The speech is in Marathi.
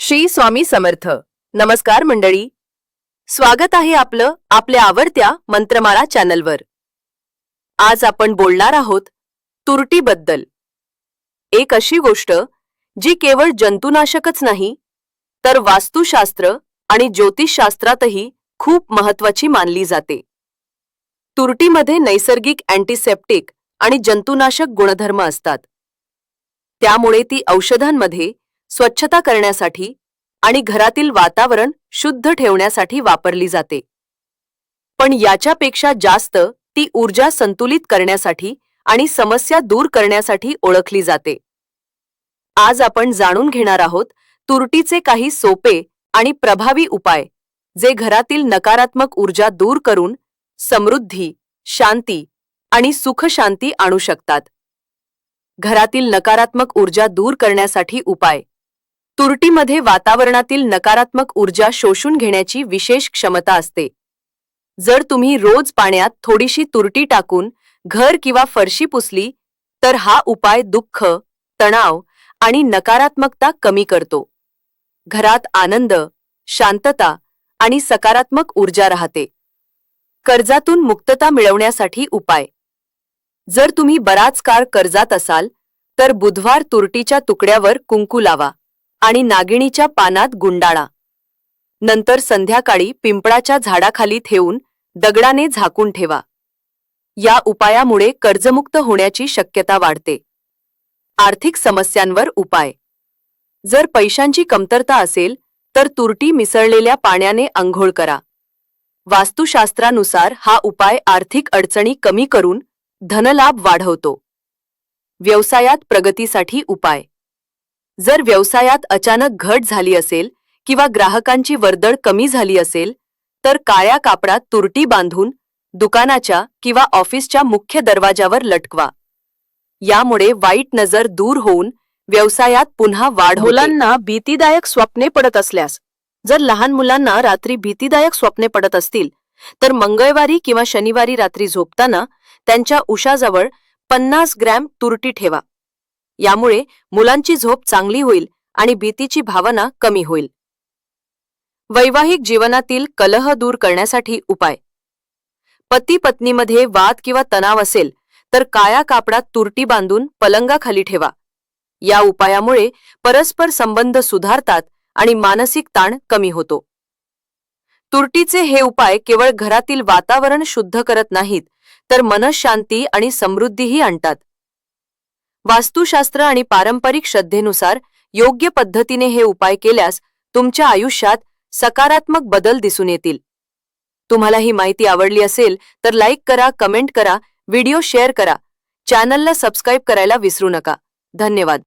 श्री स्वामी समर्थ. नमस्कार मंडळी. स्वागत आहे आपलं आपल्या आवडत्या मंत्रमाळा चॅनलवर. आज आपण बोलणार आहोत तुरटीबद्दल. एक अशी गोष्ट जी केवळ जंतुनाशकच नाही तर वास्तुशास्त्र आणि ज्योतिषशास्त्रातही खूप महत्वाची मानली जाते. तुरटीमध्ये नैसर्गिक अँटीसेप्टिक आणि जंतुनाशक गुणधर्म असतात. त्यामुळे ती औषधांमध्ये स्वच्छता करण्यासाठी आणि घरातील वातावरण शुद्ध ठेवण्यासाठी वापरली जाते. पण याच्यापेक्षा जास्त ती ऊर्जा संतुलित करण्यासाठी आणि समस्या दूर करण्यासाठी ओळखली जाते. आज आपण जाणून घेणार आहोत तुरटीचे काही सोपे आणि प्रभावी उपाय जे घरातील नकारात्मक ऊर्जा दूर करून समृद्धी शांती आणि सुखशांती आणू शकतात. घरातील नकारात्मक ऊर्जा दूर करण्यासाठी उपाय तुरटीमध्ये वातावरणातील नकारात्मक ऊर्जा शोषून घेण्याची विशेष क्षमता असते. जर तुम्ही रोज पाण्यात थोडीशी तुरटी टाकून घर किंवा फरशी पुसली तर हा उपाय दुःख तणाव आणि नकारात्मकता कमी करतो. घरात आनंद शांतता आणि सकारात्मक ऊर्जा राहते. कर्जातून मुक्तता मिळवण्यासाठी उपाय. जर तुम्ही बराच काळ कर्जात असाल तर बुधवार तुरटीच्या तुकड्यावर कुंकू लावा. आणि नागिणीच्या पानात गुंडाळा. नंतर संध्याकाळी पिंपळाच्या झाडाखाली ठेवून दगडाने झाकून ठेवा. या उपायामुळे कर्जमुक्त होण्याची शक्यता वाढते. आर्थिक समस्यांवर उपाय. जर पैशांची कमतरता असेल तर तुरटी मिसळलेल्या पाण्याने अंघोळ करा. वास्तुशास्त्रानुसार हा उपाय आर्थिक अडचणी कमी करून धनलाभ वाढवतो. व्यवसायात प्रगतीसाठी उपाय. जर व्यवसायात अचानक घट झाली असेल किंवा ग्राहकांची वर्दळ कमी झाली असेल तर काळ्या कापडात तुरटी बांधून दुकानाच्या किंवा ऑफिसच्या मुख्य दरवाजावर लटकवा. यामुळे वाईट नजर दूर होऊन व्यवसायात पुन्हा वाढ मुलांना भीतीदायक स्वप्ने पडत असल्यास जर लहान मुलांना रात्री भीतीदायक स्वप्ने पडत असतील तर मंगळवारी किंवा शनिवारी रात्री झोपताना त्यांच्या उशाजवळ पन्नास ग्रॅम तुरटी ठेवा. यामुळे मुलांची झोप चांगली होईल आणि भीतीची भावना कमी होईल. वैवाहिक जीवनातील कलह दूर करण्यासाठी उपाय. पती पत्नीमध्ये वाद किंवा तणाव असेल तर काळ्या कापडात तुरटी बांधून पलंगाखाली ठेवा. या उपायामुळे परस्पर संबंध सुधारतात आणि मानसिक ताण कमी होतो. तुरटीचे हे उपाय केवळ घरातील वातावरण शुद्ध करत नाहीत तर मनशांती आणि समृद्धीही आणतात. वास्तुशास्त्र आणि पारंपरिक श्रद्धेनुसार योग्य पद्धतीने हे उपाय केल्यास तुमच्या आयुष्यात सकारात्मक बदल दिसून येतील. तुम्हाला ही माहिती आवडली असेल तर लाईक करा कमेंट करा व्हिडिओ शेअर करा. चॅनलला सबस्क्राईब करायला विसरू नका. धन्यवाद.